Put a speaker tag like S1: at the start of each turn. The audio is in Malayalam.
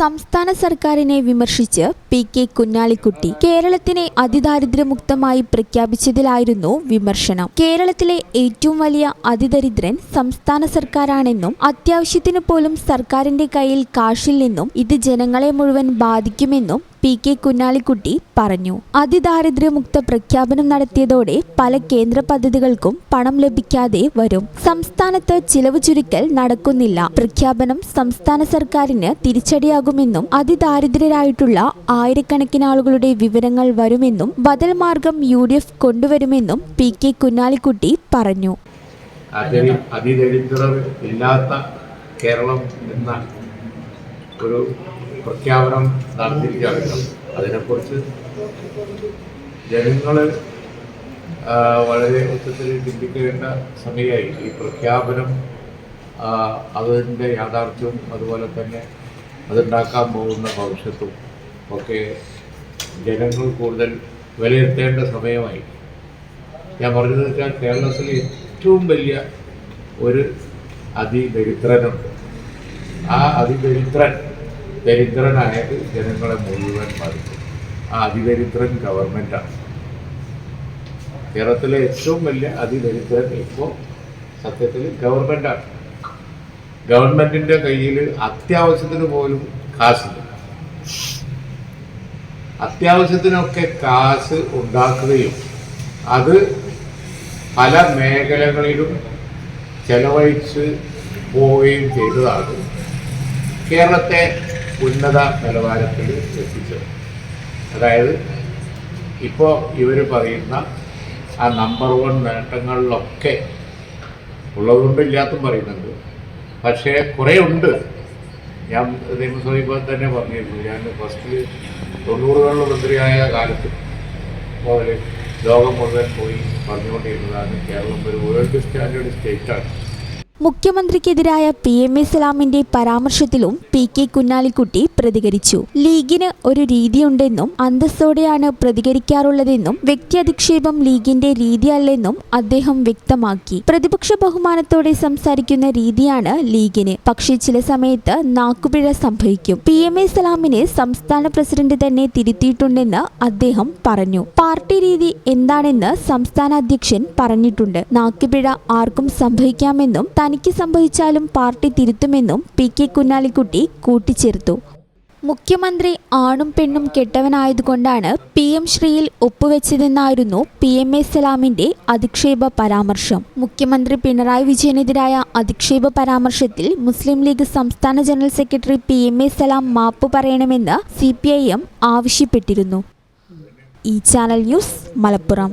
S1: സംസ്ഥാന സർക്കാരിനെ വിമർശിച്ച് പി കെ കുഞ്ഞാലിക്കുട്ടി കേരളത്തിനെ അതിദാരിദ്ര്യമുക്തമായി പ്രഖ്യാപിച്ചതിലായിരുന്നു വിമർശനം. കേരളത്തിലെ ഏറ്റവും വലിയ അതിദരിദ്രൻ സംസ്ഥാന സർക്കാരാണെന്നും അത്യാവശ്യത്തിന് പോലും സർക്കാരിന്റെ കയ്യിൽ കാശിൽ നിന്നും ഇത് ജനങ്ങളെ മുഴുവൻ ബാധിക്കുമെന്നും പി കെ കുഞ്ഞാലിക്കുട്ടി പറഞ്ഞു. അതിദാരിദ്ര്യമുക്ത പ്രഖ്യാപനം നടത്തിയതോടെ പല കേന്ദ്ര പദ്ധതികൾക്കും പണം ലഭിക്കാതെ വരും. സംസ്ഥാനത്ത് ചിലവ് ചുരുക്കൽ നടക്കുന്നില്ല. പ്രഖ്യാപനം സംസ്ഥാന സർക്കാരിന് തിരിച്ചടിയാകുമെന്നും അതിദാരിദ്ര്യരായിട്ടുള്ള ആയിരക്കണക്കിന് ആളുകളുടെ വിവരങ്ങൾ വരുമെന്നും ബദൽ മാർഗം യു ഡി എഫ് കൊണ്ടുവരുമെന്നും പി കെ കുഞ്ഞാലിക്കുട്ടി പറഞ്ഞു.
S2: അതി അതിദരിദ്രർ ഇല്ലാത്ത കേരളം എന്ന ഒരു പ്രഖ്യാപനം നടത്തിയിരിക്കുകയാണ് അതിനെക്കുറിച്ച് ജനങ്ങൾ വളരെ ഉച്ചത്തിൽ ചിന്തിക്കേണ്ട സമയമായി. ഈ പ്രഖ്യാപനം അതിന്റെ യാഥാർത്ഥ്യവും അതുപോലെ തന്നെ അതുണ്ടാക്കാൻ പോകുന്ന ഭവിഷ്യത്തും ഒക്കെ ജനങ്ങൾ കൂടുതൽ വിലയിരുത്തേണ്ട സമയമായി. ഞാൻ പറഞ്ഞത് വെച്ചാൽ കേരളത്തിൽ ഏറ്റവും വലിയ ഒരു അതിദരിദ്രനുണ്ട്. ആ അതിദരിദ്രൻ ദരിദ്രനായത് ജനങ്ങളെ മുഴുവൻ ബാധിക്കും. ആ അതിദരിദ്രൻ ഗവൺമെന്റാണ് കേരളത്തിലെ ഏറ്റവും വലിയ അതിദരിദ്രൻ ഇപ്പോൾ സത്യത്തിൽ ഗവൺമെന്റാണ് ഗവൺമെന്റിന്റെ കയ്യിൽ അത്യാവശ്യത്തിന് പോലും കാശില്ല. അത്യാവശ്യത്തിനൊക്കെ കാശ് ഉണ്ടാക്കുകയും അത് പല മേഖലകളിലും ചെലവഴിച്ച് പോവുകയും ചെയ്തതാണ് കേരളത്തെ ഉന്നത നിലവാരത്തിൽ എത്തിച്ചത്. അതായത് ഇപ്പോൾ ഇവർ പറയുന്ന ആ നമ്പർ വൺ നേട്ടങ്ങളിലൊക്കെ ഉള്ളതുകൊണ്ട് ഇല്ലാത്തും പറയുന്നുണ്ട്. പക്ഷേ കുറേ ഉണ്ട്. ഞാൻ നിയമസഭ ഇപ്പോൾ തന്നെ പറഞ്ഞിരുന്നു. ഞാൻ ഫസ്റ്റ് തൊണ്ണൂറുകളിൽ മന്ത്രിയായ കാലത്ത് മുതൽ ലോകം മുഴുവൻ പോയി പറഞ്ഞുകൊണ്ടിരുന്നതാണ്. കേരളം ഒരു വേൾഡ് സ്റ്റാൻഡേർഡ് സ്റ്റേറ്റാണ്
S1: മുഖ്യമന്ത്രിക്കെതിരായ പി എം എ സലാമിന്റെ പരാമർശത്തിലും പി കെ കുഞ്ഞാലിക്കുട്ടി പ്രതികരിച്ചു. ലീഗിന് ഒരു രീതിയുണ്ടെന്നും അന്തസ്സോടെയാണ് പ്രതികരിക്കാറുള്ളതെന്നും വ്യക്തിയധിക്ഷേപം ലീഗിന്റെ രീതിയല്ലെന്നും അദ്ദേഹം വ്യക്തമാക്കി. പ്രതിപക്ഷ ബഹുമാനത്തോടെ സംസാരിക്കുന്ന രീതിയാണ് ലീഗിന്. പക്ഷേ ചില സമയത്ത് നാക്കുപിഴ സംഭവിക്കും. പി എം എ സലാമിനെ സംസ്ഥാന പ്രസിഡന്റ് തന്നെ തിരുത്തിയിട്ടുണ്ടെന്ന് അദ്ദേഹം പറഞ്ഞു. പാർട്ടി രീതി എന്താണെന്ന് സംസ്ഥാന അധ്യക്ഷൻ പറഞ്ഞിട്ടുണ്ട്. നാക്കുപിഴ ആർക്കും സംഭവിക്കാമെന്നും തനിക്ക് സംഭവിച്ചാലും പാർട്ടി തിരുത്തുമെന്നും പി കെ കുഞ്ഞാലിക്കുട്ടി കൂട്ടിച്ചേർത്തു. മുഖ്യമന്ത്രി ആണും പെണ്ണും കെട്ടവനായതുകൊണ്ടാണ് പി എം ശ്രീയിൽ ഒപ്പുവെച്ചതെന്നായിരുന്നു പി എം എ സലാമിന്റെ അധിക്ഷേപ പരാമർശം. മുഖ്യമന്ത്രി പിണറായി വിജയനെതിരായ അധിക്ഷേപ പരാമർശത്തിൽ മുസ്ലിം ലീഗ് സംസ്ഥാന general secretary P M A Salam മാപ്പ് പറയണമെന്ന് സി പി ഐ എം ആവശ്യപ്പെട്ടിരുന്നു. ഈ channel news Malappuram.